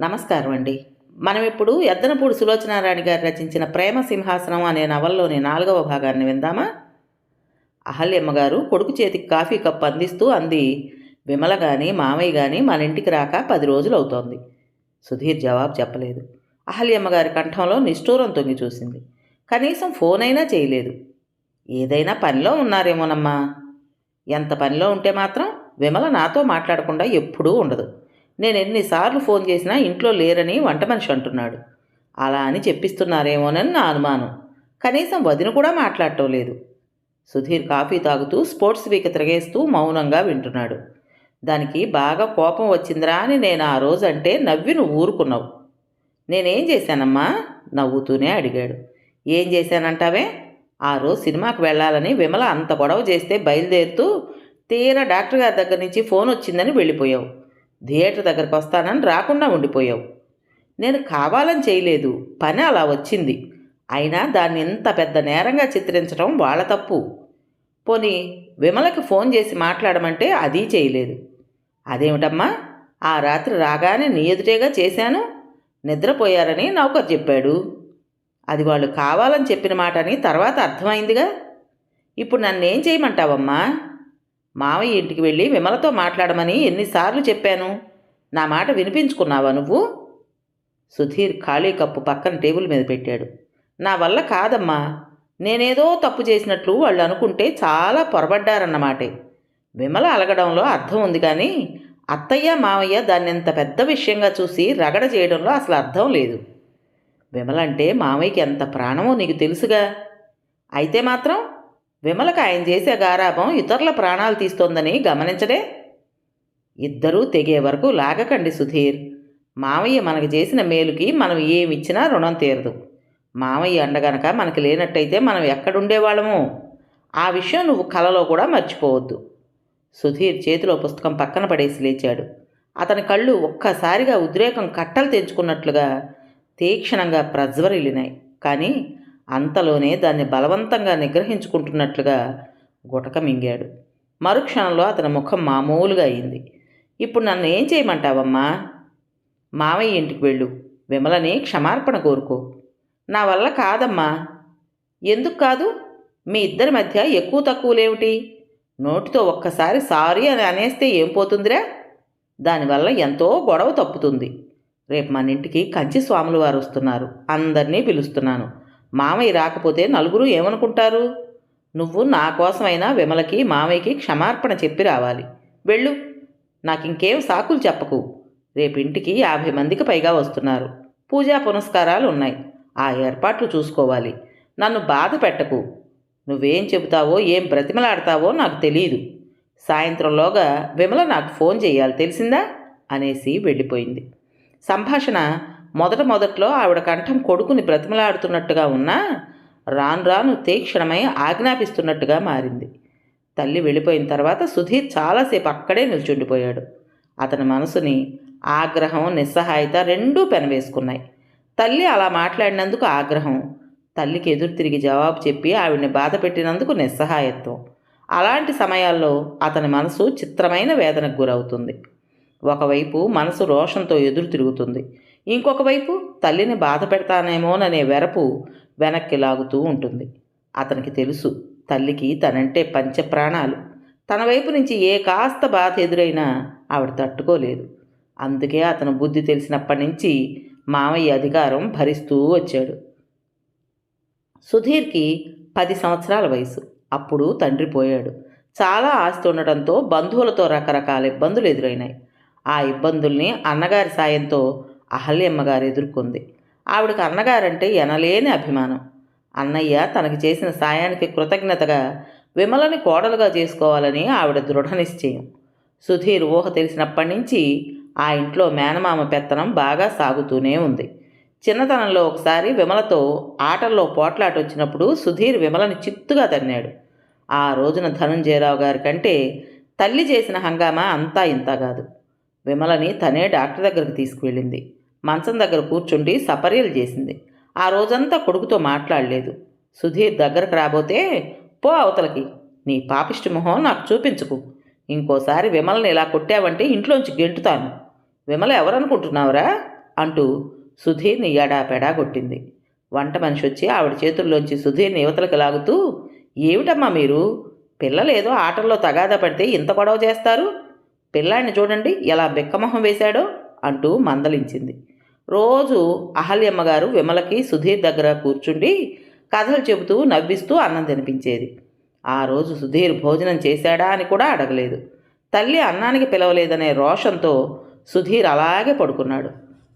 నమస్కారం అండి. మనం ఇప్పుడు ఎద్దనపూడి సులోచనారాణి గారు రచించిన ప్రేమ సింహాసనం అనే నవల్లోని నాలుగవ భాగాన్ని విందామా? అహల్యమ్మ గారు కొడుకు చేతికి కాఫీ కప్ అందిస్తూ అంది విమల కానీ మామయ్య కానీ మన ఇంటికి రాక పది రోజులు అవుతోంది సుధీర్ జవాబు చెప్పలేదు. అహల్యమ్మ గారి కంఠంలో నిష్ఠూరం తొంగి చూసింది. కనీసం ఫోన్ అయినా చేయలేదు. ఏదైనా పనిలో ఉన్నారేమోనమ్మా. ఎంత పనిలో ఉంటే మాత్రం విమల నాతో మాట్లాడకుండా ఎప్పుడూ ఉండదు. నేను ఎన్నిసార్లు ఫోన్ చేసినా ఇంట్లో లేరని వంట మనిషి అంటున్నాడు. అలా అని చెప్పిస్తున్నారేమోనని నా అనుమానం. కనీసం వదిన కూడా మాట్లాడటం లేదు. సుధీర్ కాఫీ తాగుతూ స్పోర్ట్స్ వీక్ తిరగేస్తూ మౌనంగా వింటున్నాడు. దానికి బాగా కోపం వచ్చిందిరా అని నేను ఆ రోజు అంటే నవ్వి నువ్వు ఊరుకున్నావు. నేనేం చేశానమ్మా? నవ్వుతూనే అడిగాడు. ఏం చేశానంటావే? ఆ రోజు సినిమాకి వెళ్ళాలని విమల అంత గొడవ చేస్తే బయలుదేరుతూ తీరా డాక్టర్ గారి దగ్గర నుంచి ఫోన్ వచ్చిందని వెళ్ళిపోయావు. థియేటర్ దగ్గరకు వస్తానని రాకుండా ఉండిపోయావు. నేను కావాలని చేయలేదు. పని అలా వచ్చింది. అయినా దాన్ని ఇంత పెద్ద నేరంగా చిత్రించడం వాళ్ళ తప్పు. పోనీ విమలకి ఫోన్ చేసి మాట్లాడమంటే అది చేయలేదు. అదేమిటమ్మా? ఆ రాత్రి రాగానే నీ ఎదుటేగా చేశాను? నిద్రపోయారని నౌకర్ చెప్పాడు. అది వాళ్ళు కావాలని చెప్పిన మాట అని తర్వాత అర్థమైందిగా? ఇప్పుడు నన్నేం చేయమంటావమ్మా? మావయ్య ఇంటికి వెళ్ళి విమలతో మాట్లాడమని ఎన్నిసార్లు చెప్పాను. నా మాట వినిపించుకున్నావా నువ్వు? సుధీర్ ఖాళీ కప్పు పక్కన టేబుల్ మీద పెట్టాడు. నా వల్ల కాదమ్మా. నేనేదో తప్పు చేసినట్లు వాళ్ళు అనుకుంటే చాలా పొరబడ్డారన్నమాటే. విమల అలగడంలో అర్థం ఉంది కానీ అత్తయ్య మావయ్య దాన్ని ఎంత పెద్ద విషయంగా చూసి రగడ చేయడంలో అసలు అర్థం లేదు. విమలంటే మావయ్యకి ఎంత ప్రాణమో నీకు తెలుసుగా. అయితే మాత్రం విమలకు ఆయన చేసే గారాభం ఇతరుల ప్రాణాలు తీస్తోందని గమనించడే? ఇద్దరూ తెగే వరకు లాగకండి సుధీర్. మామయ్య మనకు చేసిన మేలుకి మనం ఏమిచ్చినా రుణం తీరదు. మామయ్య అండగనక మనకి లేనట్టయితే మనం ఎక్కడుండేవాళ్ళము? ఆ విషయం నువ్వు కలలో కూడా మర్చిపోవద్దు. సుధీర్ చేతిలో పుస్తకం పక్కన పడేసి లేచాడు. అతని కళ్ళు ఒక్కసారిగా ఉద్రేకం కట్టలు తెంచుకున్నట్లుగా తీక్షణంగా ప్రజ్వరిల్లినాయి. కానీ అంతలోనే దాన్ని బలవంతంగా నిగ్రహించుకుంటున్నట్లుగా గుటక మింగాడు. మరుక్షణంలో అతని ముఖం మామూలుగా అయింది. ఇప్పుడు నన్ను ఏం చేయమంటావమ్మా? మావయ్య ఇంటికి వెళ్ళు. విమలని క్షమార్పణ కోరుకో. నా వల్ల కాదమ్మా. ఎందుకు కాదు? మీ ఇద్దరి మధ్య ఎక్కువ తక్కువలేమిటి? నోటితో ఒక్కసారి సారీ అని అనేస్తే ఏం పోతుందిరా? దానివల్ల ఎంతో గొడవ తప్పుతుంది. రేపు మన ఇంటికి కంచి స్వాములు వారు వస్తున్నారు. అందరినీ పిలుస్తున్నాను. మామయ్య రాకపోతే నలుగురు ఏమనుకుంటారు? నువ్వు నా కోసమైనా విమలకి మామయ్యకి క్షమార్పణ చెప్పి రావాలి. వెళ్ళు. నాకు ఇంకేం సాకులు చెప్పకు. రేపు ఇంటికి యాభై మందికి పైగా వస్తున్నారు. పూజా పునస్కారాలు ఉన్నాయి. ఆ ఏర్పాట్లు చూసుకోవాలి. నన్ను బాధ పెట్టకు. నువ్వేం చెబుతావో ఏం బ్రతిమలాడతావో నాకు తెలియదు సాయంత్రంలోగా విమల నాకు ఫోన్ చేయాలి. తెలిసిందా? అనేసి వెళ్ళిపోయింది. సంభాషణ మొదట మొదట్లో ఆవిడ కంఠం కొడుకుని బ్రతిమలాడుతున్నట్టుగా ఉన్నా రాను రాను తీక్షణమై ఆజ్ఞాపిస్తున్నట్టుగా మారింది. తల్లి వెళ్ళిపోయిన తర్వాత సుధీర్ చాలాసేపు అక్కడే నిల్చుండిపోయాడు. అతని మనసుని ఆగ్రహం నిస్సహాయత రెండూ పెనవేసుకున్నాయి. తల్లి అలా మాట్లాడినందుకు ఆగ్రహం తల్లికి ఎదురు తిరిగి జవాబు చెప్పి ఆవిడ్ని బాధ పెట్టినందుకు నిస్సహాయత్వం. అలాంటి సమయాల్లో అతని మనసు చిత్రమైన వేదనకు గురవుతుంది. ఒకవైపు మనసు రోషంతో ఎదురు తిరుగుతుంది. ఇంకొక వైపు తల్లిని బాధ పెడతానేమోననే వెరపు వెనక్కి లాగుతూ ఉంటుంది. అతనికి తెలుసు తల్లికి తనంటే పంచప్రాణాలు. తన వైపు నుంచి ఏ కాస్త బాధ ఎదురైనా ఆవిడ తట్టుకోలేదు. అందుకే అతను బుద్ధి తెలిసినప్పటి నుంచి మామయ్య అధికారం భరిస్తూ వచ్చాడు. సుధీర్కి పది సంవత్సరాల వయసు. అప్పుడు తండ్రి పోయాడు. చాలా ఆస్తి ఉండటంతో బంధువులతో రకరకాల ఇబ్బందులు ఎదురైనాయి. ఆ ఇబ్బందుల్ని అన్నగారి సాయంతో అహల్యమ్మగారు ఎదుర్కొంది. ఆవిడకి అన్నగారంటే ఎనలేని అభిమానం. అన్నయ్య తనకి చేసిన సాయానికి కృతజ్ఞతగా విమలని కోడలుగా చేసుకోవాలని ఆవిడ దృఢ నిశ్చయం. సుధీర్ ఊహ తెలిసినప్పటి నుంచి ఆ ఇంట్లో మేనమామ పెత్తనం బాగా సాగుతూనే ఉంది. చిన్నతనంలో ఒకసారి విమలతో ఆటల్లో పోట్లాట వచ్చినప్పుడు సుధీర్ విమలని చిత్తుగా తన్నాడు. ఆ రోజున ధనుంజయరావు గారి కంటే తల్లి చేసిన హంగామా అంతా ఇంత కాదు. విమలని తనే డాక్టర్ దగ్గరికి తీసుకువెళ్ళింది. మంచం దగ్గర కూర్చుండి సపర్యలు చేసింది. ఆ రోజంతా కొడుకుతో మాట్లాడలేదు. సుధీర్ దగ్గరకు రాబోతే పో అవతలకి. నీ పాపిష్టి మొహం నాకు చూపించుకు. ఇంకోసారి విమలని ఇలా కొట్టావంటే ఇంట్లోంచి గెంటుతాను. విమల ఎవరనుకుంటున్నావురా? అంటూ సుధీర్ని ఎడాపెడా కొట్టింది. వంట మనిషి వచ్చి ఆవిడ చేతుల్లోంచి సుధీర్ని యువతలకు లాగుతూ ఏమిటమ్మా మీరు? పిల్లలేదో ఆటల్లో తగాదా పడితే ఇంత గొడవ చేస్తారు? పిల్లాడిని చూడండి ఎలా బిక్కమొహం వేశాడో అంటూ మందలించింది. రోజు అహల్యమ్మ గారు విమలకి సుధీర్ దగ్గర కూర్చుండి కథలు చెబుతూ నవ్విస్తూ అన్నం తినిపించేది. ఆ రోజు సుధీర్ భోజనం చేశాడా అని కూడా అడగలేదు. తల్లి అన్నానికి పిలవలేదనే రోషంతో సుధీర్ అలాగే పడుకున్నాడు.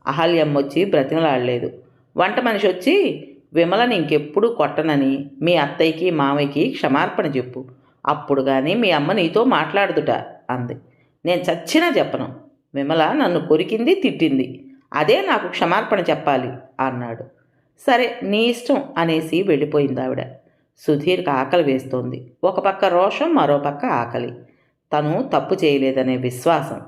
అహల్యమ్మ వచ్చి బ్రతిమలాడలేదు. వంట మనిషి వచ్చి విమలని ఇంకెప్పుడు కొట్టనని మీ అత్తయ్యకి మామయ్యకి క్షమార్పణ చెప్పు. అప్పుడు కానీ మీ అమ్మ నీతో మాట్లాడుదుట అంది. నేను చచ్చినా చెప్పను విమల నన్ను కొరికింది తిట్టింది. అదే నాకు క్షమార్పణ చెప్పాలి అన్నాడు. సరే నీ ఇష్టం అనేసి వెళ్ళిపోయింది ఆవిడ. సుధీర్కి ఆకలి వేస్తోంది. ఒక పక్క రోషం మరో పక్క ఆకలి. తను తప్పు చేయలేదనే విశ్వాసం.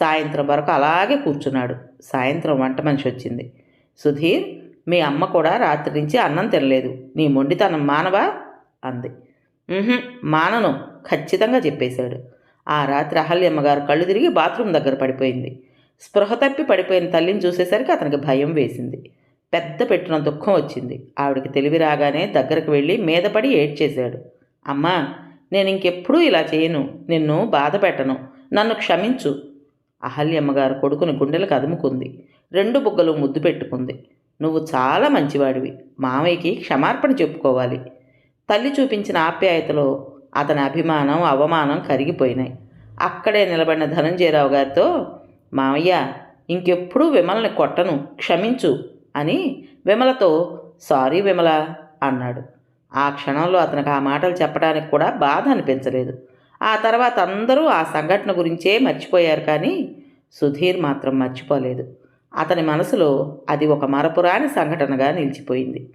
సాయంత్రం వరకు అలాగే కూర్చున్నాడు. సాయంత్రం వంట మనిషి వచ్చింది. సుధీర్ మీ అమ్మ కూడా రాత్రి నుంచి అన్నం తినలేదు. నీ మొండితనం మానవా? అంది. మానను ఖచ్చితంగా చెప్పేశాడు. ఆ రాత్రి అహల్యమ్మగారు కళ్ళు తిరిగి బాత్రూమ్ దగ్గర పడిపోయింది. స్పృహ తప్పి పడిపోయిన తల్లిని చూసేసరికి అతనికి భయం వేసింది. పెద్ద పెట్టిన దుఃఖం వచ్చింది. ఆవిడకి తెలివి రాగానే దగ్గరకు వెళ్ళి మీద పడి ఏడ్చేశాడు. అమ్మా నేను ఇంకెప్పుడూ ఇలా చేయను. నిన్ను బాధ పెట్టను. నన్ను క్షమించు. అహల్యమ్మగారు కొడుకుని గుండెలకు అదుముకుంది రెండు బుగ్గలు ముద్దు పెట్టుకుంది. నువ్వు చాలా మంచివాడివి. మామయ్యకి క్షమార్పణ చెప్పుకోవాలి. తల్లి చూపించిన ఆప్యాయతలో అతని అభిమానం అవమానం కరిగిపోయినాయి. అక్కడే నిలబడిన ధనంజయరావు గారితో మామయ్య ఇంకెప్పుడూ విమలని కొట్టను క్షమించు అని విమలతో సారీ విమల అన్నాడు. ఆ క్షణంలో అతనికి ఆ మాటలు చెప్పడానికి కూడా బాధ అనిపించలేదు. ఆ తర్వాత అందరూ ఆ సంఘటన గురించే మర్చిపోయారు కానీ సుధీర్ మాత్రం మర్చిపోలేదు. అతని మనసులో అది ఒక మరపురాని సంఘటనగా నిలిచిపోయింది.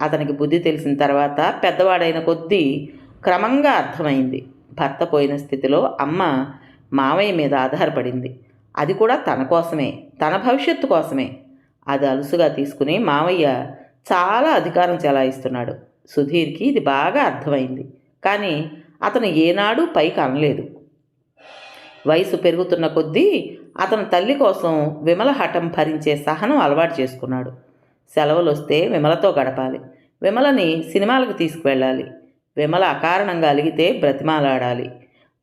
అతనికి బుద్ధి తెలిసిన తర్వాత పెద్దవాడైన కొద్దీ క్రమంగా అర్థమైంది. భర్త పోయిన స్థితిలో అమ్మ మావయ్య మీద ఆధారపడింది. అది కూడా తన కోసమే తన భవిష్యత్తు కోసమే. అది అలుసుగా తీసుకుని మావయ్య చాలా అధికారం చెలాయిస్తున్నాడు. సుధీర్కి ఇది బాగా అర్థమైంది. కానీ అతను ఏనాడు పైకి అనలేదు. వయసు పెరుగుతున్న కొద్దీ అతను తల్లి కోసం విమల హఠం భరించే సహనం అలవాటు చేసుకున్నాడు. సెలవులు వస్తే విమలతో గడపాలి. విమలని సినిమాలకు తీసుకువెళ్ళాలి. విమల అకారణంగా అలిగితే బ్రతిమాలాడాలి.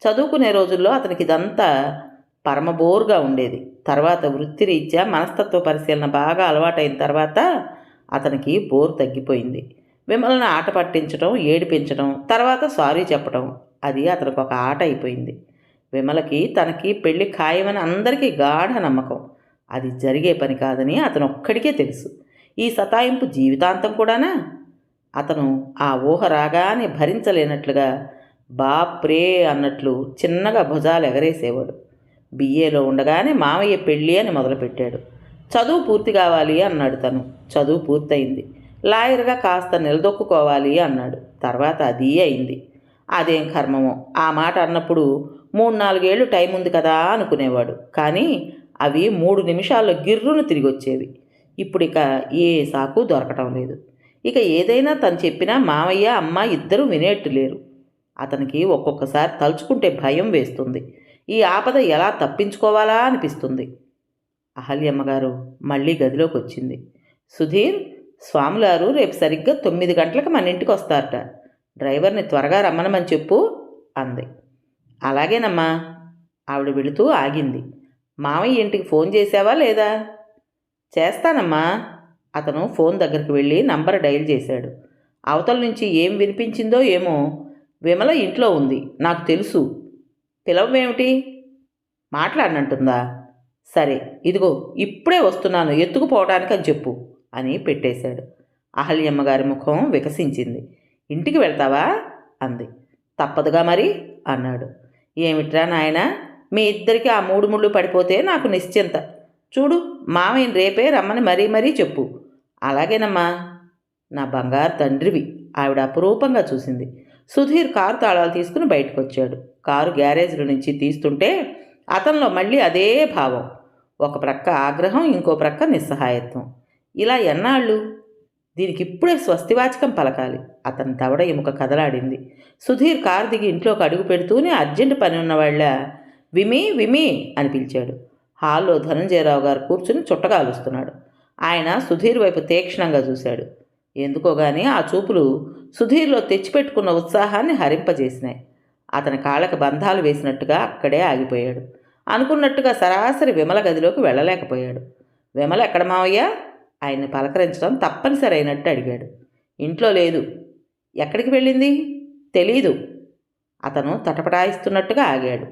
చదువుకునే రోజుల్లో అతనికి ఇదంతా పరమబోరుగా ఉండేది. తర్వాత వృత్తిరీత్యా మనస్తత్వ పరిశీలన బాగా అలవాటైన తర్వాత అతనికి బోరు తగ్గిపోయింది. విమలను ఆట పట్టించడం ఏడిపించడం తర్వాత సారీ చెప్పడం అది అతనికి ఒక ఆట అయిపోయింది. విమలకి తనకి పెళ్ళి ఖాయమని అందరికీ గాఢ నమ్మకం. అది జరిగే పని కాదని అతను ఒక్కడికే తెలుసు. ఈ సతాయింపు జీవితాంతం కూడానా? అతను ఆ ఊహ రాగానే భరించలేనట్లుగా బాప్రే అన్నట్లు చిన్నగా భుజాలు ఎగరేసేవాడు బిఏలో ఉండగానే మామయ్య పెళ్ళి అని మొదలుపెట్టాడు. చదువు పూర్తి కావాలి అన్నాడు తను. చదువు పూర్తయింది. లాయర్గా కాస్త నిలదొక్కుకోవాలి అన్నాడు. తర్వాత అది అయింది. అదేం కర్మమో? ఆ మాట అన్నప్పుడు మూడు నాలుగేళ్ళు టైం ఉంది కదా అనుకునేవాడు. కానీ అవి మూడు నిమిషాల్లో గిర్రును తిరిగి వచ్చేవి ఇప్పుడు ఇక ఏ సాకు దొరకటం లేదు. ఇక ఏదైనా తను చెప్పినా మామయ్య అమ్మ ఇద్దరూ వినేట్టు లేరు. అతనికి ఒక్కొక్కసారి తలుచుకుంటే భయం వేస్తుంది. ఈ ఆపద ఎలా తప్పించుకోవాలా అనిపిస్తుంది. అహల్యమ్మగారు మళ్ళీ గదిలోకి వచ్చింది సుధీర్ స్వాములారు రేపు సరిగ్గా తొమ్మిది గంటలకు మన ఇంటికి వస్తారట. డ్రైవర్ని త్వరగా రమ్మనమని చెప్పు అంది. అలాగేనమ్మా ఆవిడ వెళుతూ ఆగింది. మామయ్య ఇంటికి ఫోన్ చేసావా లేదా? చేస్తానమ్మా అతను ఫోన్ దగ్గరికి వెళ్ళి నంబర్ డైల్ చేశాడు. అవతల నుంచి ఏం వినిపించిందో ఏమో విమల ఇంట్లో ఉంది. నాకు తెలుసు. పిలవమేమిటి? మాట్లాడినంటుందా సరే ఇదిగో ఇప్పుడే వస్తున్నాను ఎత్తుకుపోవడానికి అని చెప్పు అని పెట్టేశాడు. అహల్యమ్మగారి ముఖం వికసించింది. ఇంటికి వెళ్తావా? అంది. తప్పదుగా మరి అన్నాడు. ఏమిట్రా నాయన మీ ఇద్దరికి ఆ మూడు ముళ్ళు పడిపోతే నాకు నిశ్చింత. చూడు మామయ్యని రేపే రమ్మని మరీ మరీ చెప్పు. అలాగేనమ్మా. నా బంగారు తండ్రివి ఆవిడ అపురూపంగా చూసింది. సుధీర్ కారు తాళాలు తీసుకుని బయటకు వచ్చాడు కారు గ్యారేజ్ల నుంచి తీస్తుంటే అతనిలో మళ్ళీ అదే భావం. ఒక ప్రక్క ఆగ్రహం ఇంకో ప్రక్క నిస్సహాయత్వం. ఇలా ఎన్నాళ్ళు? దీనికి ఇప్పుడే స్వస్తివాచకం పలకాలి. అతని దవడ ఎముక కదలాడింది. సుధీర్ కారు దిగి ఇంట్లోకి అడుగు పెడుతూనే అర్జెంట్ పని ఉన్నవాళ్ళ విమి విమి అని పిలిచాడు. హాల్లో ధనంజయరావు గారు కూర్చుని చుట్టగాలుస్తున్నాడు ఆయన సుధీర్ వైపు తీక్షణంగా చూశాడు. ఎందుకోగానే ఆ చూపులు సుధీర్లో తెచ్చిపెట్టుకున్న ఉత్సాహాన్ని హరింపజేసినాయి. అతని కాళ్ళకి బంధాలు వేసినట్టుగా అక్కడే ఆగిపోయాడు. అనుకున్నట్టుగా సరాసరి విమల గదిలోకి వెళ్ళలేకపోయాడు. విమల ఎక్కడ మావయ్య? ఆయన్ని పలకరించడం తప్పనిసరి అయినట్టు అడిగాడు. ఇంట్లో లేదు. ఎక్కడికి వెళ్ళింది? తెలీదు. అతను తటపటాయిస్తున్నట్టుగా ఆగాడు.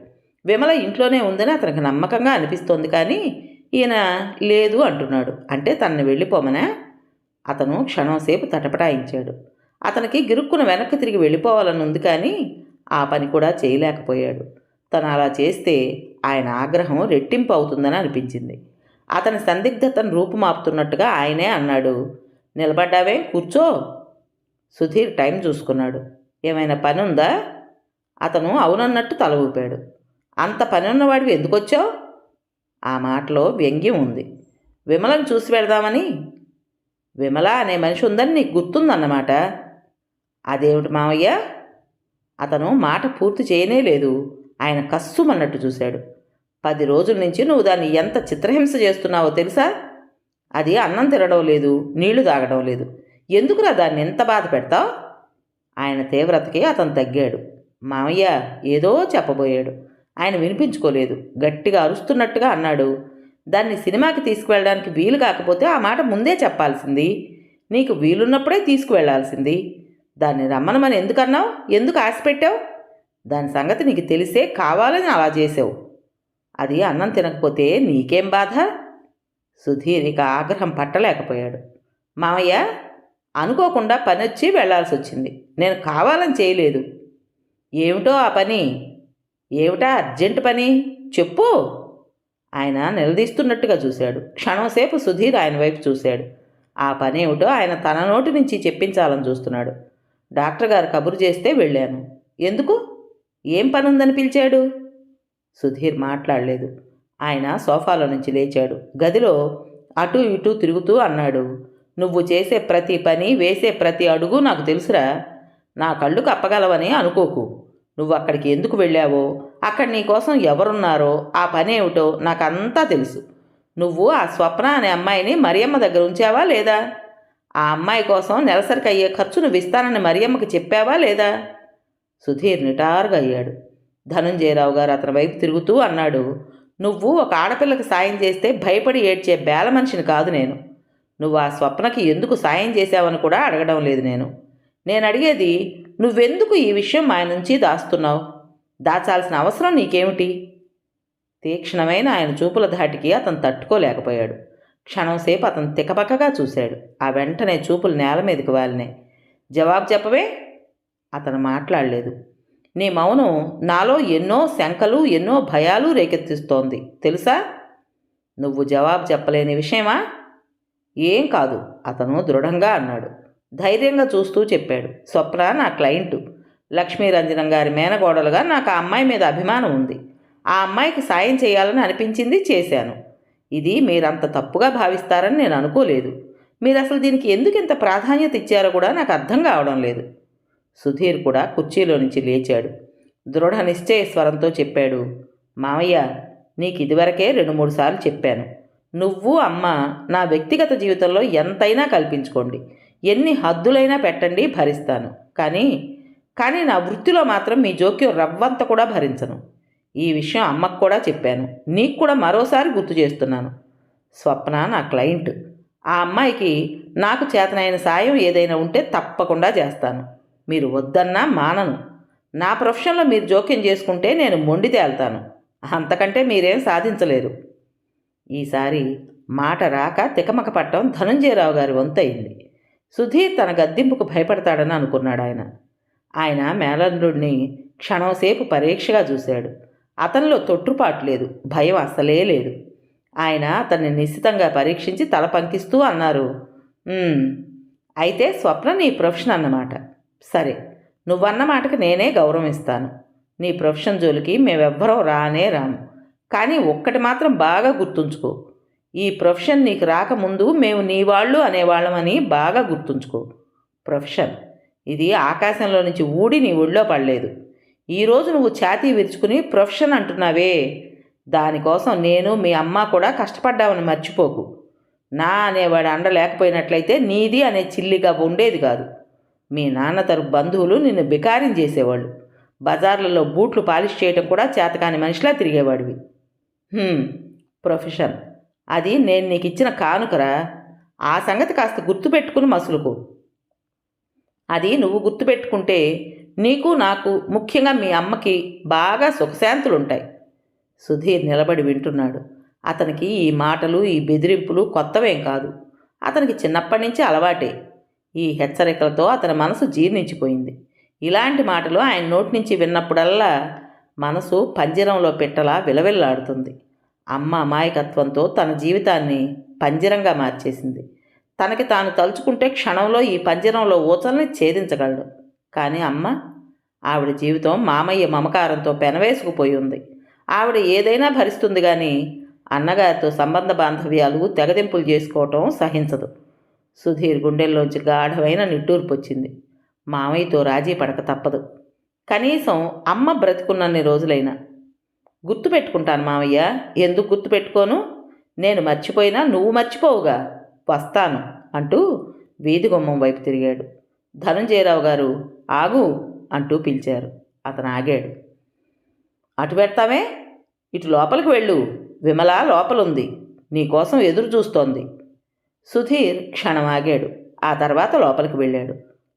విమల ఇంట్లోనే ఉందని అతనికి నమ్మకంగా అనిపిస్తోంది కానీ ఈయన లేదు అంటున్నాడు. అంటే తనని వెళ్ళిపోమనా? అతను క్షణంసేపు తటపటాయించాడు. అతనికి గిరుక్కున వెనక్కి తిరిగి వెళ్ళిపోవాలని ఉంది కానీ ఆ పని కూడా చేయలేకపోయాడు. తను అలా చేస్తే ఆయన ఆగ్రహం రెట్టింపు అవుతుందని అనిపించింది. అతని సందిగ్ధతను రూపుమాపుతున్నట్టుగా ఆయనే అన్నాడు నిలబడ్డావే? కూర్చో. సుధీర్ టైం చూసుకున్నాడు. ఏమైనా పని ఉందా అతను అవునన్నట్టు తల ఊపాడు. అంత పని ఉన్నవాడివి ఎందుకు వచ్చావు ఆ మాటలో వ్యంగ్యం ఉంది. విమలను చూసి పెడదామని? విమల అనే మనిషి ఉందని నీకు గుర్తుందన్నమాట. అదేమిటి మావయ్య? అతను మాట పూర్తి చేయనే లేదు. ఆయన కస్సుమన్నట్టు చూశాడు. పది రోజుల నుంచి నువ్వు దాన్ని ఎంత చిత్రహింస చేస్తున్నావో తెలుసా? అది అన్నం తినడం లేదు నీళ్ళు తాగడం లేదు. ఎందుకురా దాన్ని ఎంత బాధ పెడతావు? ఆయన తీవ్రతకి అతను తగ్గాడు. మామయ్య ఏదో చెప్పబోయాడు. ఆయన వినిపించుకోలేదు. గట్టిగా అరుస్తున్నట్టుగా అన్నాడు. దాన్ని సినిమాకి తీసుకువెళ్ళడానికి వీలు కాకపోతే ఆ మాట ముందే చెప్పాల్సింది. నీకు వీలున్నప్పుడే తీసుకువెళ్ళాల్సింది దాన్ని రమ్మనమని ఎందుకన్నావు? ఎందుకు ఆశ పెట్టావు? దాని సంగతి నీకు తెలిసే కావాలని అలా చేసావు అది అన్నం తినకపోతే నీకేం బాధ? సుధీర్ ఇక ఆగ్రహం పట్టలేకపోయాడు. మామయ్య అనుకోకుండా పని వచ్చి వెళ్ళాల్సి వచ్చింది నేను కావాలని చేయలేదు. ఏమిటో ఆ పని? ఏమిటా అర్జెంట్ పని? చెప్పు. ఆయన నిలదీస్తున్నట్టుగా చూశాడు. క్షణంసేపు సుధీర్ ఆయన వైపు చూశాడు. ఆ పని ఏమిటో ఆయన తన నోటి నుంచి చెప్పించాలని చూస్తున్నాడు. డాక్టర్ గారు కబురు చేస్తే వెళ్ళాను. ఎందుకు? ఏం పని ఉందని పిలిచాడు? సుధీర్ మాట్లాడలేదు. ఆయన సోఫాలో నుంచి లేచాడు. గదిలో అటు ఇటు తిరుగుతూ అన్నాడు. నువ్వు చేసే ప్రతి పని వేసే ప్రతి అడుగు నాకు తెలుసురా. నా కళ్ళు కప్పగలవని అనుకోకు. నువ్వు అక్కడికి ఎందుకు వెళ్ళావో అక్కడ నీ కోసం ఎవరున్నారో ఆ పని ఏమిటో నాకంతా తెలుసు. నువ్వు ఆ స్వప్న అనే అమ్మాయిని మరియమ్మ దగ్గర ఉంచావా లేదా? ఆ అమ్మాయి కోసం నెలసరికి అయ్యే ఖర్చు నువ్వు ఇస్తానని మరియమ్మకి చెప్పావా లేదా? సుధీర్ నిటారుగా అయ్యాడు. ధనుంజయరావు గారు అతని వైపు తిరుగుతూ అన్నాడు నువ్వు ఒక ఆడపిల్లకి సాయం చేస్తే భయపడి ఏడ్చే బేల మనిషిని కాదు నేను. నువ్వు ఆ స్వప్నకి ఎందుకు సాయం చేశావని కూడా అడగడం లేదు నేను. నేను అడిగేది నువ్వెందుకు ఈ విషయం ఆయన నుంచి దాస్తున్నావు? దాచాల్సిన అవసరం నీకేమిటి? తీక్షణమైన ఆయన చూపుల ధాటికి అతను తట్టుకోలేకపోయాడు. క్షణంసేపు అతను తికపక్కగా చూశాడు. ఆ వెంటనే చూపులు నేల మీదకి వాలినాయి. జవాబు చెప్పవే? అతను మాట్లాడలేదు. నీ మౌనం నాలో ఎన్నో శంకలు ఎన్నో భయాలు రేకెత్తిస్తోంది. తెలుసా? నువ్వు జవాబు చెప్పలేని విషయమా? ఏం కాదు అతను దృఢంగా అన్నాడు. ధైర్యంగా చూస్తూ చెప్పాడు. స్వప్న నా క్లయింటు. లక్ష్మీరంజనం గారి మేనగోడలుగా నాకు ఆ అమ్మాయి మీద అభిమానం ఉంది. ఆ అమ్మాయికి సాయం చేయాలని అనిపించింది చేశాను. ఇది మీరంత తప్పుగా భావిస్తారని నేను అనుకోలేదు. మీరు అసలు దీనికి ఎందుకు ఇంత ప్రాధాన్యత ఇచ్చారో కూడా నాకు అర్థం కావడం లేదు. సుధీర్ కూడా కుర్చీలో నుంచి లేచాడు. దృఢ నిశ్చయ స్వరంతో చెప్పాడు మావయ్య నీకు ఇదివరకే రెండు మూడు సార్లు చెప్పాను. నువ్వు అమ్మ నా వ్యక్తిగత జీవితంలో ఎంతైనా కల్పించుకోండి. ఎన్ని హద్దులైనా పెట్టండి భరిస్తాను. కానీ కానీ నా వృత్తిలో మాత్రం మీ జోక్యం రవ్వంత కూడా భరించను. ఈ విషయం అమ్మకు కూడా చెప్పాను. నీకు కూడా మరోసారి గుర్తు చేస్తున్నాను. స్వప్న నా క్లయింట్. ఆ అమ్మాయికి నాకు చేతనైన సాయం ఏదైనా ఉంటే తప్పకుండా చేస్తాను. మీరు వద్దన్నా మానను. నా ప్రొఫెషన్లో మీరు జోక్యం చేసుకుంటే నేను మొండి తేల్తాను. అంతకంటే మీరేం సాధించలేరు. ఈసారి మాట రాక తికమక పట్టడం ధనంజయరావు గారి వంతయింది సుధీర్ తన గద్దింపుకు భయపడతాడని అనుకున్నాడు ఆయన ఆయన మేలండ్రుడిని క్షణంసేపు పరీక్షగా చూశాడు. అతనిలో తొట్టుపాటు లేదు భయం అస్సలే లేదు. ఆయన అతన్ని నిశ్చితంగా పరీక్షించి తల పంకిస్తూ అన్నారు అయితే స్వప్న నీ ప్రొఫెషన్ అన్నమాట. సరే నువ్వన్నమాటకి నేనే గౌరవం ఇస్తాను. నీ ప్రొఫెషన్ జోలికి మేమెవ్వరం రానే రాము. కానీ ఒక్కటి మాత్రం బాగా గుర్తుంచుకో. ఈ ప్రొఫెషన్ నీకు రాకముందు మేము నీ వాళ్ళు అనేవాళ్ళమని బాగా గుర్తుంచుకో. ప్రొఫెషన్ ఇది ఆకాశంలో నుంచి ఊడి నీ ఒళ్ళో పడలేదు. ఈరోజు నువ్వు ఛాతీ విరుచుకుని ప్రొఫెషన్ అంటున్నావే. దానికోసం నేను మీ అమ్మ కూడా కష్టపడ్డామని మర్చిపోకు. నా అనేవాడు అండ లేకపోయినట్లయితే నీది అనే చిల్లిగా ఉండేది కాదు. మీ నాన్న తరపు బంధువులు నిన్ను బికారం చేసేవాళ్ళు. బజార్లలో బూట్లు పాలిష్ చేయటం కూడా చేతకాని మనిషిలా తిరిగేవాడివి. ప్రొఫెషన్. అది నేను నీకు ఇచ్చిన కానుకరా. ఆ సంగతి కాస్త గుర్తుపెట్టుకుని మసులుకో. అది నువ్వు గుర్తుపెట్టుకుంటే నీకు నాకు ముఖ్యంగా మీ అమ్మకి బాగా సుఖశాంతులు ఉంటాయి సుధీర్ నిలబడి వింటున్నాడు. అతనికి ఈ మాటలు ఈ బెదిరింపులు కొత్తవేం కాదు. అతనికి చిన్నప్పటి నుంచి అలవాటే. ఈ హెచ్చరికలతో అతని మనసు జీర్ణించిపోయింది. ఇలాంటి మాటలు ఆయన నోటి నుంచి విన్నప్పుడల్లా మనసు పంజరంలో పెట్టలా విలవిల్లాడుతుంది. అమ్మ అమాయకత్వంతో తన జీవితాన్ని పంజరంగా మార్చేసింది. తనకి తాను తలుచుకుంటే క్షణంలో ఈ పంజరంలో ఊచల్ని ఛేదించగలడు. కానీ అమ్మ ఆవిడ జీవితం మామయ్య మమకారంతో పెనవేసుకుపోయి ఉంది ఆవిడ ఏదైనా భరిస్తుంది కానీ అన్నగారితో సంబంధ బాంధవ్యాలు తెగదింపులు చేసుకోవటం సహించదు. సుధీర్ గుండెల్లోంచి గాఢమైన నిట్టూర్పు వచ్చింది మామయ్యతో రాజీ పడక తప్పదు. కనీసం అమ్మ బ్రతికున్నన్ని రోజులైనా. గుర్తుపెట్టుకుంటాను మామయ్య ఎందుకు గుర్తుపెట్టుకోను నేను మర్చిపోయినా నువ్వు మర్చిపోవుగా. వస్తాను అంటూ వీధి గుమ్మం వైపు తిరిగాడు. ధనుంజయరావు గారు ఆగు అంటూ పిలిచారు. అతను ఆగాడు. అటు పెడతామే? ఇటు లోపలికి వెళ్ళు. విమల లోపలుంది. నీకోసం ఎదురు చూస్తోంది. సుధీర్ క్షణం ఆగాడు. ఆ తర్వాత లోపలికి వెళ్ళాడు.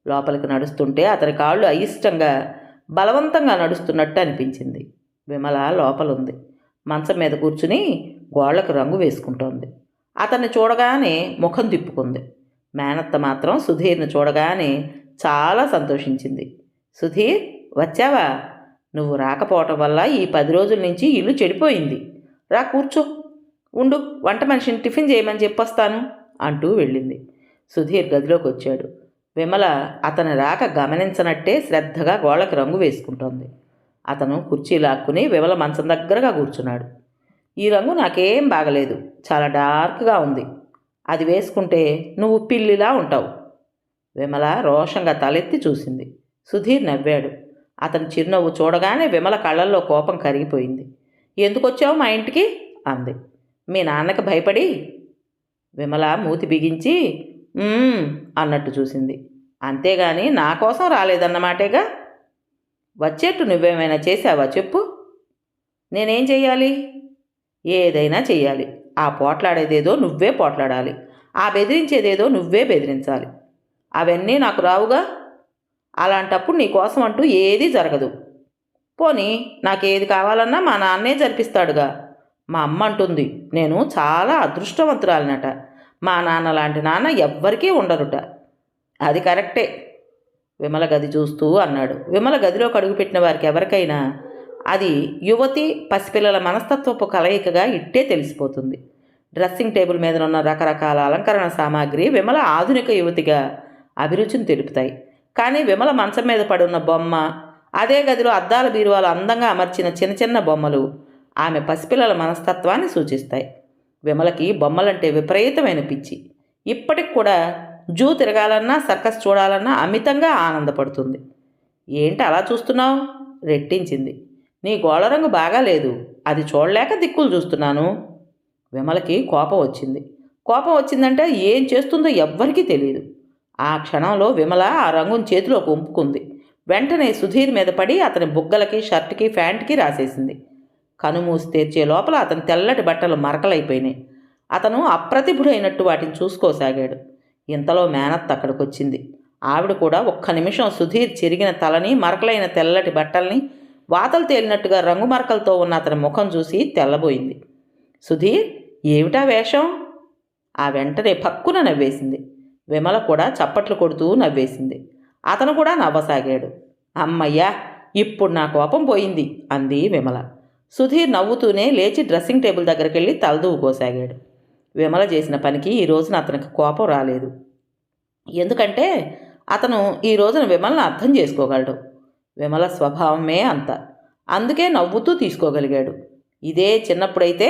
లోపలికి నడుస్తుంటే అతని కాళ్ళు అయిష్టంగా బలవంతంగా నడుస్తున్నట్టు అనిపించింది. విమల లోపలుంది. మంచం మీద కూర్చుని గోళ్ళకు రంగు వేసుకుంటోంది. అతన్ని చూడగానే ముఖం తిప్పుకుంది. మేనత్త మాత్రం సుధీర్ని చూడగానే చాలా సంతోషించింది. సుధీర్ వచ్చావా? నువ్వు రాకపోవటం వల్ల ఈ పది రోజుల నుంచి ఇల్లు చెడిపోయింది. రా కూర్చో. ఉండు వంట మనిషిని టిఫిన్ చేయమని చెప్పొస్తాను అంటూ వెళ్ళింది. సుధీర్ గదిలోకి వచ్చాడు విమల అతని రాక గమనించనట్టే శ్రద్ధగా గోళ్ళకి రంగు వేసుకుంటోంది. అతను కుర్చీ లాక్కుని విమల మంచం దగ్గరగా కూర్చున్నాడు. ఈ రంగు నాకేం బాగలేదు. చాలా డార్క్గా ఉంది. అది వేసుకుంటే నువ్వు పిల్లిలా ఉంటావు. విమల రోషంగా తలెత్తి చూసింది. సుధీర్ నవ్వాడు. అతని చిరునవ్వు చూడగానే విమల కళ్ళల్లో కోపం కరిగిపోయింది. ఎందుకొచ్చావు మా ఇంటికి? అంది. మీ నాన్నకి భయపడి? విమల మూతి బిగించి అన్నట్టు చూసింది. అంతేగాని నా కోసం రాలేదన్నమాటేగా? వచ్చేట్టు నువ్వేమైనా చేసావా చెప్పు. నేనేం చెయ్యాలి? ఏదైనా చెయ్యాలి. ఆ పోట్లాడేదేదో నువ్వే పోట్లాడాలి. ఆ బెదిరించేదేదో నువ్వే బెదిరించాలి. అవన్నీ నాకు రావుగా. అలాంటప్పుడు నీ కోసం అంటూ ఏదీ జరగదు. పోనీ నాకేది కావాలన్నా మా నాన్నే జరిపిస్తాడుగా. మా అమ్మ అంటుంది నేను చాలా అదృష్టవంతురాలినట. మా నాన్న లాంటి నాన్న ఎవ్వరికీ ఉండరుట. అది కరెక్టే విమల గది చూస్తూ అన్నాడు. విమల గదిలోకి అడుగుపెట్టిన వారికి ఎవరికైనా అది యువతి పసిపిల్లల మనస్తత్వపు కలయికగా ఇట్టే తెలిసిపోతుంది. డ్రెస్సింగ్ టేబుల్ మీద ఉన్న రకరకాల అలంకరణ సామాగ్రి విమల ఆధునిక యువతిగా అభిరుచిని తెలుపుతాయి. కానీ విమల మంచం మీద పడున్న బొమ్మ అదే గదిలో అద్దాల బీరువాలు అందంగా అమర్చిన చిన్న చిన్న బొమ్మలు ఆమె పసిపిల్లల మనస్తత్వాన్ని సూచిస్తాయి. విమలకి బొమ్మలంటే విపరీతమైన పిచ్చి. ఇప్పటికి కూడా జూ తిరగాలన్నా సర్కస్ చూడాలన్నా అమితంగా ఆనందపడుతుంది. ఏంటి అలా చూస్తున్నావు? రెట్టించింది. నీ గోళ రంగు బాగాలేదు అది చూడలేక దిక్కులు చూస్తున్నాను. విమలకి కోపం వచ్చింది. కోపం వచ్చిందంటే ఏం చేస్తుందో ఎవ్వరికీ తెలియదు. ఆ క్షణంలో విమల ఆ రంగుని చేతిలో ఉంపుకుంది వెంటనే సుధీర్ మీద పడి అతని బుగ్గలకి షర్ట్కి ప్యాంట్కి రాసేసింది. కనుమూసి తెరిచే లోపల అతని తెల్లటి బట్టలు మరకలైపోయినాయి. అతను అప్రతిభుడైనట్టు వాటిని చూసుకోసాగాడు. ఇంతలో మేనత్ అక్కడికి వచ్చింది ఆవిడ కూడా ఒక్క నిమిషం సుధీర్ చెరిగిన తలని మరకలైన తెల్లటి బట్టల్ని వాతలు తేలినట్టుగా రంగు మరకలతో ఉన్న అతని ముఖం చూసి తెల్లబోయింది. సుధీర్ ఏమిటా వేషం? ఆ వెంటనే పక్కున నవ్వేసింది. విమల కూడా చప్పట్లు కొడుతూ నవ్వేసింది. అతను కూడా నవ్వసాగాడు. అమ్మయ్యా ఇప్పుడు నా కోపం పోయింది అంది విమల. సుధీర్ నవ్వుతూనే లేచి డ్రెస్సింగ్ టేబుల్ దగ్గరికి వెళ్ళి తలదూవుకోసాగాడు విమల చేసిన పనికి ఈ రోజున అతనికి కోపం రాలేదు. ఎందుకంటే అతను ఈ రోజున విమలను అర్థం చేసుకోగలడు. విమల స్వభావమే అంత. అందుకే నవ్వుతూ తీసుకోగలిగాడు. ఇదే చిన్నప్పుడైతే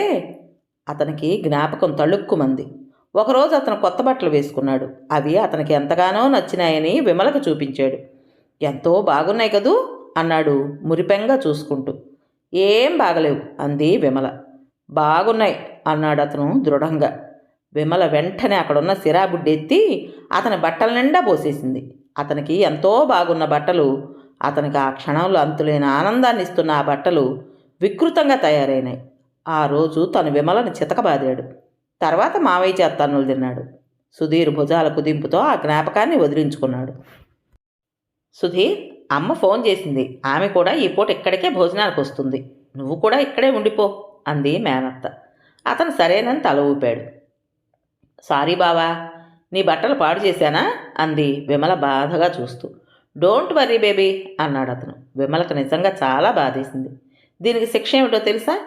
అతనికి జ్ఞాపకం తళుక్కుమంది. ఒకరోజు అతను కొత్త బట్టలు వేసుకున్నాడు. అవి అతనికి ఎంతగానో నచ్చినాయని విమలకు చూపించాడు. ఎంతో బాగున్నాయి కదూ? అన్నాడు మురిపెంగా చూసుకుంటూ. ఏం బాగలేవు అంది విమల. బాగున్నాయి అన్నాడు అతను దృఢంగా. విమల వెంటనే అక్కడున్న సిరాబుడ్డెత్తి అతని బట్టల నిండా పోసేసింది. అతనికి ఎంతో బాగున్న బట్టలు అతనికి ఆ క్షణంలో అంతులేని ఆనందాన్ని ఇస్తున్న ఆ బట్టలు వికృతంగా తయారైనాయి. ఆ రోజు తను విమలను చితకబాదాడు. తర్వాత మావయ్య చేత్తానులు తిన్నాడు. సుధీర్ భుజాల కుదింపుతో ఆ జ్ఞాపకాన్ని వదిలించుకున్నాడు. సుధీర్ అమ్మ ఫోన్ చేసింది. ఆమె కూడా ఈ పూట ఇక్కడికే భోజనానికి వస్తుంది. నువ్వు కూడా ఇక్కడే ఉండిపో అంది మేనత్త. అతను సరేనని తల ఊపాడు. సారీ బావా నీ బట్టలు పాడు చేశానా అంది విమల బాధగా చూస్తూ. డోంట్ వర్రీ బేబీ అన్నాడు అతను. విమలకు నిజంగా చాలా బాధేసింది. దీనికి శిక్ష ఏమిటో తెలుసా?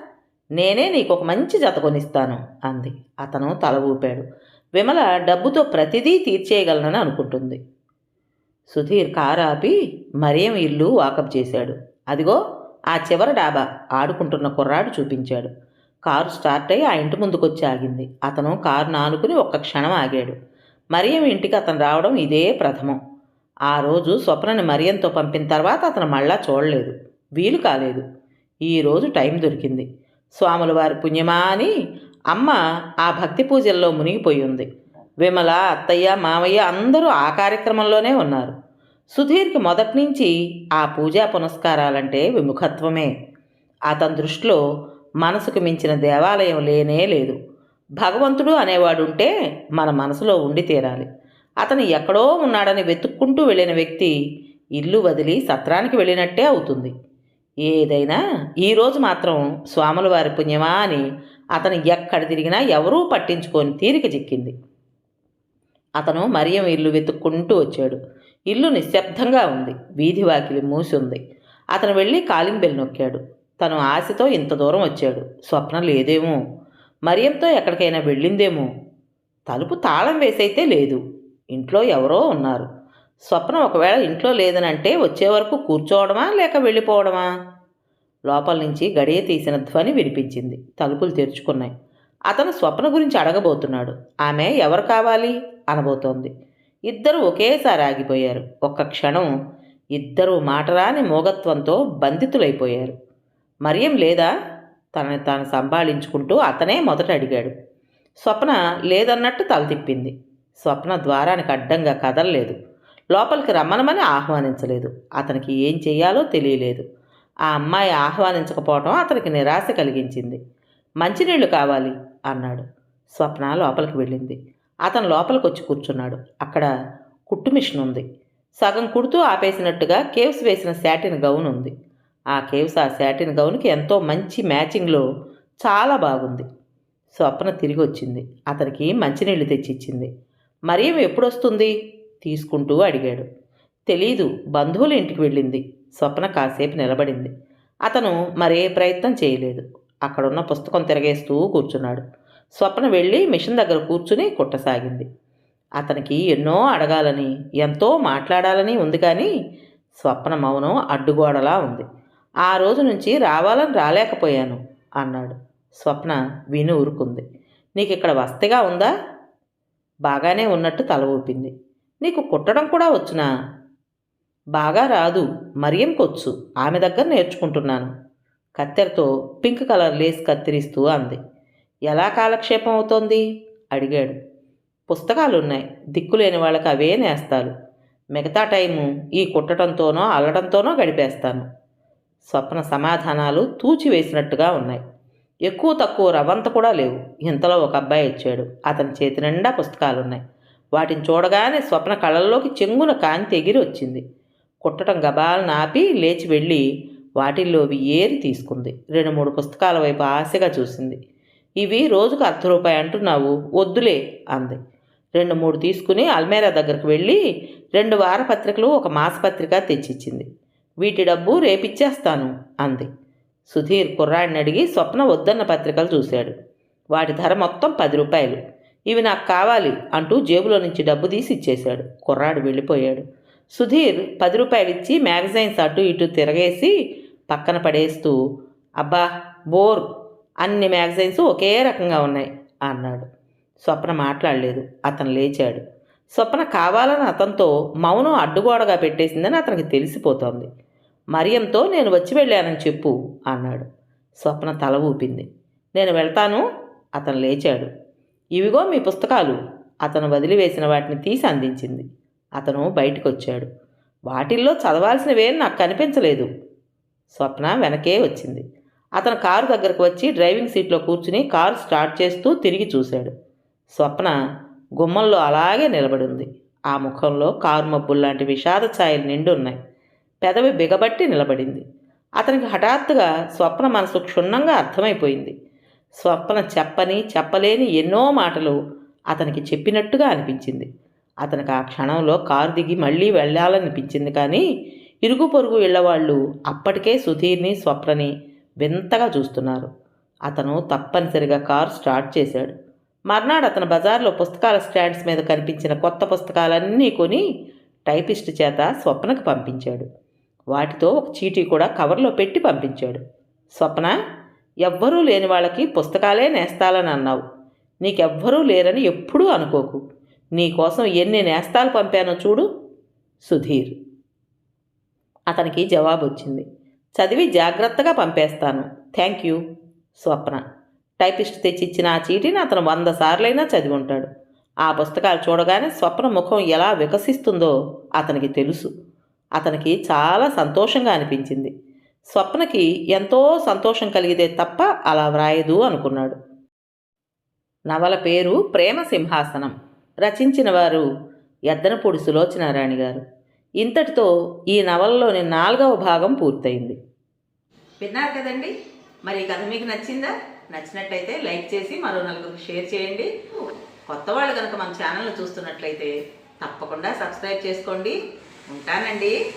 నేనే నీకు ఒక మంచి జత కొనిస్తాను అంది. అతను తల ఊపాడు. విమల డబ్బుతో ప్రతిదీ తీర్చేయగలనని అనుకుంటుంది. సుధీర్ కారు ఆపి మరేం ఇల్లు వాకప్ చేశాడు. అదిగో ఆ చివరి డాబా ఆడుకుంటున్న కుర్రాడు చూపించాడు. కారు స్టార్ట్ అయ్యి ఆ ఇంటి ముందుకొచ్చి ఆగింది. అతను కారు నానుకుని ఒక్క క్షణం ఆగాడు. మరియం ఇంటికి అతను రావడం ఇదే ప్రథమం. ఆ రోజు స్వప్నని మరియంతో పంపిన తర్వాత అతను మళ్ళా చూడలేదు. వీలు కాలేదు. ఈరోజు టైం దొరికింది. స్వాముల వారి పుణ్యమా అని అమ్మ ఆ భక్తి పూజల్లో మునిగిపోయి ఉంది విమల అత్తయ్య మామయ్య అందరూ ఆ కార్యక్రమంలోనే ఉన్నారు. సుధీర్కి మొదటి నుంచి ఆ పూజా పునస్కారాలంటే విముఖత్వమే. అతని దృష్టిలో మనసుకు మించిన దేవాలయం లేనే లేదు. భగవంతుడు అనేవాడుంటే మన మనసులో ఉండి తీరాలి. అతను ఎక్కడో ఉన్నాడని వెతుక్కుంటూ వెళ్ళిన వ్యక్తి ఇల్లు వదిలి సత్రానికి వెళ్ళినట్టే అవుతుంది. ఏదైనా ఈరోజు మాత్రం స్వాముల వారి పుణ్యమా అని అతను ఎక్కడ తిరిగినా ఎవరూ పట్టించుకొని తీరిక చిక్కింది. అతను మరియం ఇల్లు వెతుక్కుంటూ వచ్చాడు. ఇల్లు నిశ్శబ్దంగా ఉంది. వీధి వాకిలి మూసి ఉంది. అతను వెళ్ళి కాలింగ్ బెల్ నొక్కాడు. తను ఆశతో ఇంత దూరం వచ్చాడు. స్వప్నం లేదేమో? మరియంతో ఎక్కడికైనా వెళ్ళిందేమో? తలుపు తాళం వేసైతే లేదు. ఇంట్లో ఎవరో ఉన్నారు. స్వప్న ఒకవేళ ఇంట్లో లేదనంటే వచ్చే వరకు కూర్చోవడమా లేక వెళ్ళిపోవడమా? లోపల నుంచి గడియ తీసిన ధ్వని వినిపించింది. తలుపులు తెరుచుకున్నాయి. అతను స్వప్న గురించి అడగబోతున్నాడు. ఆమె ఎవరు కావాలి? అనబోతోంది. ఇద్దరు ఒకేసారి ఆగిపోయారు. ఒక్క క్షణం ఇద్దరు మాటరాని మోగత్వంతో బంధితులైపోయారు. మరియం లేదా? తనని తాను సంభాళించుకుంటూ అతనే మొదట అడిగాడు. స్వప్న లేదన్నట్టు తల తిప్పింది. స్వప్న ద్వారానికి అడ్డంగా కదలలేదు. లోపలికి రమ్మనమని ఆహ్వానించలేదు. అతనికి ఏం చేయాలో తెలియలేదు. ఆ అమ్మాయి ఆహ్వానించకపోవటం అతనికి నిరాశ కలిగించింది. మంచినీళ్ళు కావాలి అన్నాడు. స్వప్న లోపలికి వెళ్ళింది. అతను లోపలికి వచ్చి కూర్చున్నాడు. అక్కడ కుట్టు మిషన్ ఉంది. సగం కుడుతూ ఆపేసినట్టుగా కేవ్స్ వేసిన శాటిన్ గౌన్ ఉంది. ఆ కేవ్స్ ఆ శాటిన్ గౌన్కి ఎంతో మంచి మ్యాచింగ్లో చాలా బాగుంది. స్వప్న తిరిగి వచ్చింది అతనికి మంచినీళ్ళు తెచ్చిచ్చింది. మరియం ఎప్పుడొస్తుంది? తీసుకుంటూ అడిగాడు. తెలీదు బంధువుల ఇంటికి వెళ్ళింది. స్వప్న కాసేపు నిలబడింది. అతను మరే ప్రయత్నం చేయలేదు. అక్కడున్న పుస్తకం తిరగేస్తూ కూర్చున్నాడు. స్వప్న వెళ్ళి మిషన్ దగ్గర కూర్చుని కుట్టసాగింది. అతనికి ఎన్నో అడగాలని ఎంతో మాట్లాడాలని ఉంది కానీ స్వప్న మౌనం అడ్డుగోడలా ఉంది. ఆ రోజు నుంచి రావాలని రాలేకపోయాను అన్నాడు. స్వప్న విని ఊరుకుంది. నీకు ఇక్కడ వస్తగా ఉందా? బాగానే ఉన్నట్టు తల ఊపింది. నీకు కుట్టడం కూడా వచ్చునా? బాగా రాదు మరియంకొచ్చు ఆమె దగ్గర నేర్చుకుంటున్నాను. కత్తెరతో పింక్ కలర్ లేస్ కత్తిరిస్తూ అంది. ఎలా కాలక్షేపం అవుతోంది? అడిగాడు. పుస్తకాలు ఉన్నాయి దిక్కులేని వాళ్ళకి అవే నేస్తాలు. మిగతా టైము ఈ కుట్టడంతోనో అల్లడంతోనో గడిపేస్తాను. స్వప్న సమాధానాలు తూచివేసినట్టుగా ఉన్నాయి. ఎక్కువ తక్కువ రవంత కూడా లేవు. ఇంతలో ఒక అబ్బాయి వచ్చాడు. అతని చేతి నిండా పుస్తకాలున్నాయి. వాటిని చూడగానే స్వప్న కళ్ళల్లోకి చెంగున కాంతి ఎగిరి వచ్చింది. కుట్టడం గబాలను ఆపి లేచి వెళ్ళి వాటిల్లోవి ఏరి తీసుకుంది. రెండు మూడు పుస్తకాల వైపు ఆశగా చూసింది. ఇవి రోజుకు అర్ధ రూపాయి అంటున్నావు వద్దులే అంది. రెండు మూడు తీసుకుని అల్మేరా దగ్గరకు వెళ్ళి రెండు వారపత్రికలు ఒక మాసపత్రిక తెచ్చిచ్చింది. వీటి డబ్బు రేపిచ్చేస్తాను అంది. సుధీర్ కుర్రాడిని అడిగి స్వప్న వద్దన్న పత్రికలు చూశాడు. వాటి ధర మొత్తం పది రూపాయలు. ఇవి నాకు కావాలి అంటూ జేబులో నుంచి డబ్బు తీసి ఇచ్చేశాడు. కుర్రాడు వెళ్ళిపోయాడు. సుధీర్ పది రూపాయలు ఇచ్చి మ్యాగజైన్స్ అటు ఇటు తిరగేసి పక్కన పడేస్తూ అబ్బా బోర్. అన్ని మ్యాగజైన్స్ ఒకే రకంగా ఉన్నాయి అన్నాడు. స్వప్న మాట్లాడలేదు. అతను లేచాడు. స్వప్న కావాలని అతనితో మౌనం అడ్డుగోడగా పెట్టేసిందని అతనికి తెలిసిపోతోంది. మరియంతో నేను వచ్చి వెళ్ళానని చెప్పు అన్నాడు. స్వప్న తల ఊపింది. నేను వెళ్తాను అతను లేచాడు. ఇవిగో మీ పుస్తకాలు. అతను వదిలివేసిన వాటిని తీసి అందించింది. అతను బయటకొచ్చాడు. వాటిల్లో చదవాల్సినవేం నాకు కనిపించలేదు. స్వప్న వెనకే వచ్చింది. అతను కారు దగ్గరకు వచ్చి డ్రైవింగ్ సీట్లో కూర్చుని కారు స్టార్ట్ చేస్తూ తిరిగి చూశాడు. స్వప్న గుమ్మంలో అలాగే నిలబడి ఉంది ఆ ముఖంలో కారు మబ్బుల్లాంటి విషాద ఛాయలు నిండి ఉన్నాయి పెదవి బిగబట్టి నిలబడింది. అతనికి హఠాత్తుగా స్వప్న మనసు క్షుణ్ణంగా అర్థమైపోయింది. స్వప్న చెప్పని చెప్పలేని ఎన్నో మాటలు అతనికి చెప్పినట్టుగా అనిపించింది. అతనికి ఆ క్షణంలో కారు దిగి మళ్ళీ వెళ్ళాలనిపించింది కానీ ఇరుగు పొరుగు ఇళ్ళవాళ్ళు అప్పటికే సుధీర్ని స్వప్నని వింతగా చూస్తున్నారు. అతను తప్పనిసరిగా కారు స్టార్ట్ చేశాడు. మర్నాడు అతను బజార్లో పుస్తకాల స్టాండ్స్ మీద కనిపించిన కొత్త పుస్తకాలన్నీ కొని టైపిస్ట్ చేత స్వప్నకు పంపించాడు. వాటితో ఒక చీటీ కూడా కవర్లో పెట్టి పంపించాడు. స్వప్న ఎవ్వరూ లేని వాళ్ళకి పుస్తకాలే నేస్తాలని అన్నావు నీకెవ్వరూ లేరని ఎప్పుడూ అనుకోకు. నీకోసం ఎన్ని నేస్తాలు పంపానో చూడు సుధీర్. అతనికి జవాబు వచ్చింది చదివి జాగ్రత్తగా పంపేస్తాను. Thank you Swapna. టైపిస్ట్ తెచ్చిచ్చిన ఆ చీటీని అతను వంద సార్లైనా చదివి ఉంటాడు. ఆ పుస్తకాలు చూడగానే స్వప్న ముఖం ఎలా వికసిస్తుందో అతనికి తెలుసు. అతనికి చాలా సంతోషంగా అనిపించింది. స్వప్నకి ఎంతో సంతోషం కలిగితే తప్ప అలా వ్రాయదు అనుకున్నాడు. నవల పేరు ప్రేమ సింహాసనం. రచించిన వారు ఎద్దనపూడి సులోచనారాణి గారు. ఇంతటితో ఈ నవలలోని నాలుగవ భాగం పూర్తయింది. విన్నారు కదండి? మరి ఈ కథ మీకు నచ్చిందా? నచ్చినట్లయితే లైక్ చేసి మరో నలుగురికి షేర్ చేయండి. కొత్త వాళ్ళు కనుక మన ఛానల్ చూస్తున్నట్లయితే తప్పకుండా సబ్స్క్రైబ్ చేసుకోండి. ఉంటానండి.